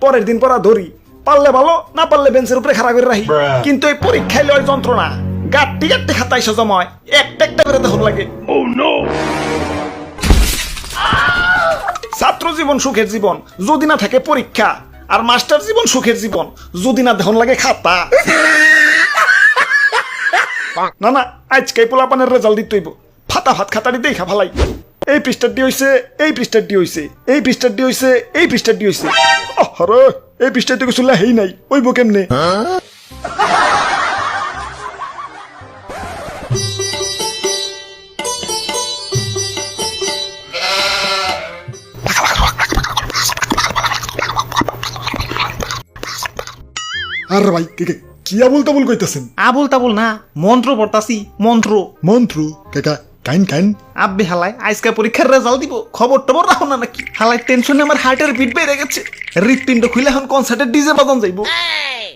পরের দিন পড়া ধরি। পারলে ভালো না পারলে বেঞ্চের উপরে খাড়া করে রাখি। কিন্তু এই পরীক্ষায় লয় যন্ত্রণা। গাট্টি গাট্টি খাতা এসে জমায়। একটা একটা করে দেখুন লাগে। ছাত্র জীবন সুখের জীবন যদি না থাকে পরীক্ষা। আর মাস্টার জীবন সুখের জীবন যদি না দেখুন লাগে খাতা। না না আজকে পোলাপানের রেজাল্ট দিতে হইব। ফাতা ভাত খাতারি দেখা ফালাই এই পৃষ্ঠারটি হইছে এই পৃষ্ঠারটি হইছে এই পৃষ্ঠারটি হইছে এই পৃষ্ঠারটি হইছে। আরে এই পৃষ্ঠায় তো কিছু লেহেই নাই ওইব কেমনে? আর ভাই কে কে? কিয়া বলতে বল কইতেছেন? আবুল তাবুল না মন্ত্র পড়তাছি মন্ত্র। মন্ত্র? কাকা কাইন কাইন। আব্বে হালাই আজকে পরীক্ষার রেজাল্ট দিব। খবর টবর রাখো না নাকি? হালাই টেনশনে আমার হার্টের বিট বেড়ে গেছে। হৃৎপিণ্ড খুলে এখন কনসার্টের ডিজে বাজান যাইবো।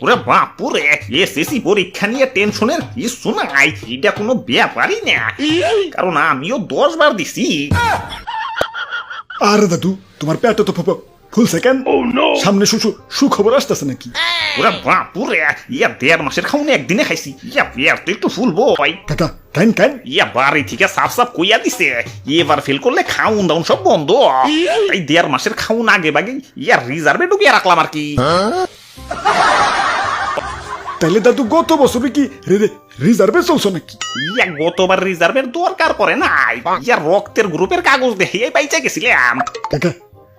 ওরে বাপুরে এসএসসি পরীক্ষা নিয়ে টেনশনের কিছু নাই। এটা কোনো ব্যাপারই না। কারণ আমিও দশ বার দিছি। আরে দাদু তোমার পেটে তো ফুল সেকেন্ড। সামনে সুসু সুখবর আসতেছে নাকি? ওরে বাপুরে ইয়া দেড় মাসের খাউন একদিনে খাইছি। ইয়া পেয়ার তো একটু ফুলবো কাকা কাইন কাইন। ইয়া বাড়ি থেকে সাফ সাফ কইয়া দিছে। এবার ফেল করলে খাউন দাউন সব বন্ধ। এই দেড় মাসের খাউন আগে বাগে ইয়া রিজার্ভে ডুবিয়ে রাখলাম আর কি। তাইলে দাদু গত বছরে কি রিজার্ভে চলছো নাকি? ইয়া গতবার রিজার্ভের দরকার পড়ে নাই। ইয়া রক্তের গ্রুপের কাগজ দেখে পাইচা গেছিলাম। কাকা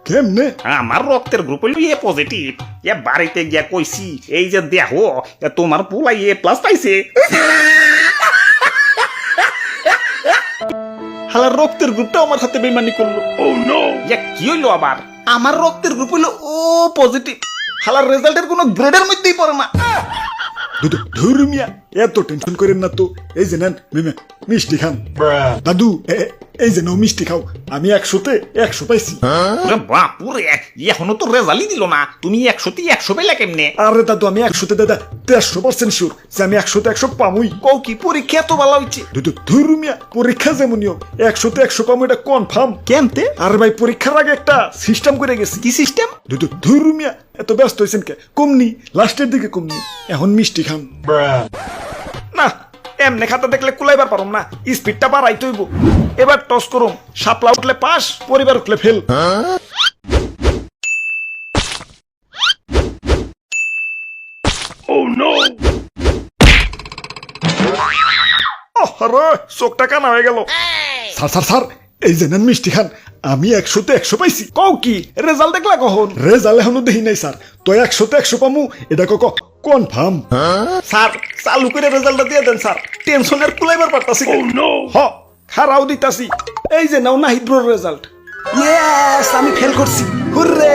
কেমনে? আমার রক্তের গ্রুপ হইল এ পজিটিভ ইয়া বাড়িতে গিয়া কইছি এই যে দেখো তোমার পোলা এ প্লাস পাইছে। হালার রক্তের গ্রুপটা আমার সাথে বেমানি করল। ও নো ইয়া কি হইল আবার? আমার রক্তের গ্রুপ হইল ও পজিটিভ হালার রেজাল্টের কোনো গ্রেডের মধ্যেই পড়ে না। ধর্মিয়া এত টেনশন করেন না তো। এই যে নেন মিমে, মিষ্টি খান। দাদু এই যে নাও মিষ্টি খাও। আমি একশোতে একশো পাইছি। বাপুরে এখনও তো রেজাল্টই দিল না। তুমি একশোতে একশো পেলে কেমনে? আরে দাদু আমি একশোতে দাদা দেড়শো পার্সেন্ট শিওর যে আমি একশোতে একশো পামুই। কও কি পরীক্ষা এত ভালো হচ্ছে ধর্মিয়া পরীক্ষা যেমন নিয়ম একশোতে একশো পামু এটা কনফার্ম কেমতে? আর ভাই পরীক্ষার আগে একটা সিস্টেম করে গেছি। কি সিস্টেম দুদু ধর্মিয়া এত ব্যস্ত হয়েছেন কে? কমনি লাস্টের দিকে কমনি। এখন মিষ্টি খান। না এমনি খাতা দেখলে কুলাইবার পারম না স্পিডটা বাড়াই তৈব। এবার টস করুম সাপলা উঠলে পাস পরিবার উঠলে ফেল। চোখটা কানা হয়ে গেল। স্যার স্যার স্যার এই মিষ্টি খান আমি একশোতে একশো পাইছি। কও কি রেজাল্ট দেখলা কখন? রেজাল্ট এখনও দেখি নাই স্যার। তো একশোতে একশো পামু এটা কক কনফার্ম স্যার চালু করে রেজাল্টটা দিয়ে দেন স্যার টেনশনের কুলাইবার পারতাছি হ খারাও দিতাছি। এই যে নাও নাহিদ্রোর রেজাল্ট ইয়েস আমি ফেল করছি। হুররে!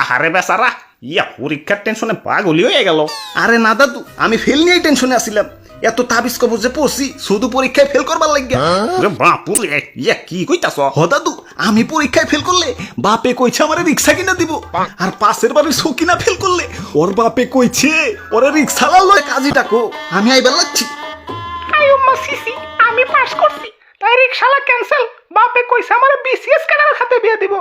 আহারে বেচারা ইয়া পরীক্ষার টেনশনে পাগলি হয়ে গেল। আরে না দাদু আমি ফেল নিয়েই টেনশনে আছিলাম। এত তাবিজ কবর যে পড়ছি শুধু পরীক্ষায় ফেল করবার লাগিয়া। ওরে বাপুরে ইয়া কি কইতাছ? হ দাদু আমি পরীক্ষায় ফেল করলে বাপে কইছে আমারে রিক্সা কিনা দিব। আর পাশের বাড়ির সকিনা ফেল করলে ওর বাপে কইছে ওরে রিক্সা লাল কাজী ডাকো। আমি আইবার লাগছি। আমি পাস করছি। তাই রিক্সালা ক্যান্সেল বাপে কইছে আমার বিসিএস ক্যাডার খাতে বিয়ে দিব।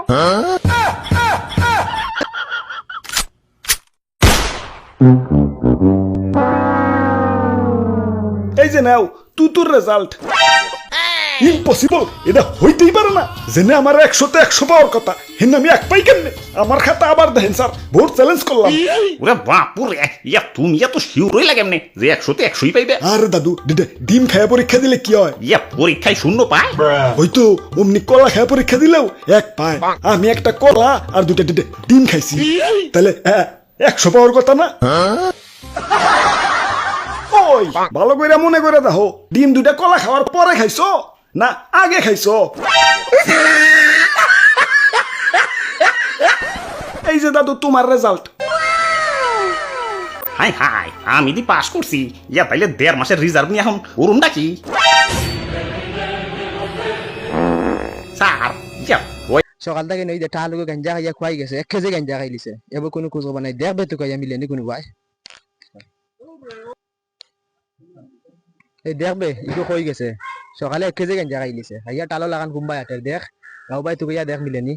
এই যে নাও তুতুর রেজাল্ট ইম্পসিবল এটা হইতেই পারে না। জেনে আমার একশোতে একশো পাওয়ার কথা। হেন আমি এক পাই কেমনে? আমার খাতা আবার দেখেন স্যার। ভোট চ্যালেঞ্জ করলাম। ওরে বাপুরে ইয়া তুমি এত শিউর হইলা কেমনে? যে একশোতে একশোই পাইবে। আরে দাদু ডিম খায়া পরীক্ষা দিলে কি হয়? ইয়া পরীক্ষায় শূন্য পায়? হয়তো অমনি কলা খায়া পরীক্ষা দিলেও এক পায়। আমি একটা কলা আর দুটা ডিম খাইছি। তাহলে একশো পাওয়ার কথা না? ওই ভালো করে মনে করে দেখো ডিম দুটা কলা খাওয়ার পরে খাইছো? না আগে খাইছো। এই যে দাদু তোমার রেজাল্ট হাই হাই আমি দি পাস করছি। ইয়া তাইলে দেড় মাসের রিজার্ভ নিয়ে এখন করুন নাকি? স্যার ইয়া সকাল থেকে নই দেখা লোক গাঞ্জা খাইয়া খুয়াই গেছে এক কেজি গাঞ্জা খাই লিছে এবার কোনো খোঁজ খবর নাই। দেখবে তো কাইয়া মিলেনি কোনো ভাই এই দেখবে ইটো কই গেছে। সকালে এক কেজি গাঞ্জা খাই লিছে খাইয়া টালো লাগান কোনবাই হাতের দেখ, গাও ভাই তুই দেখ মিলেনি।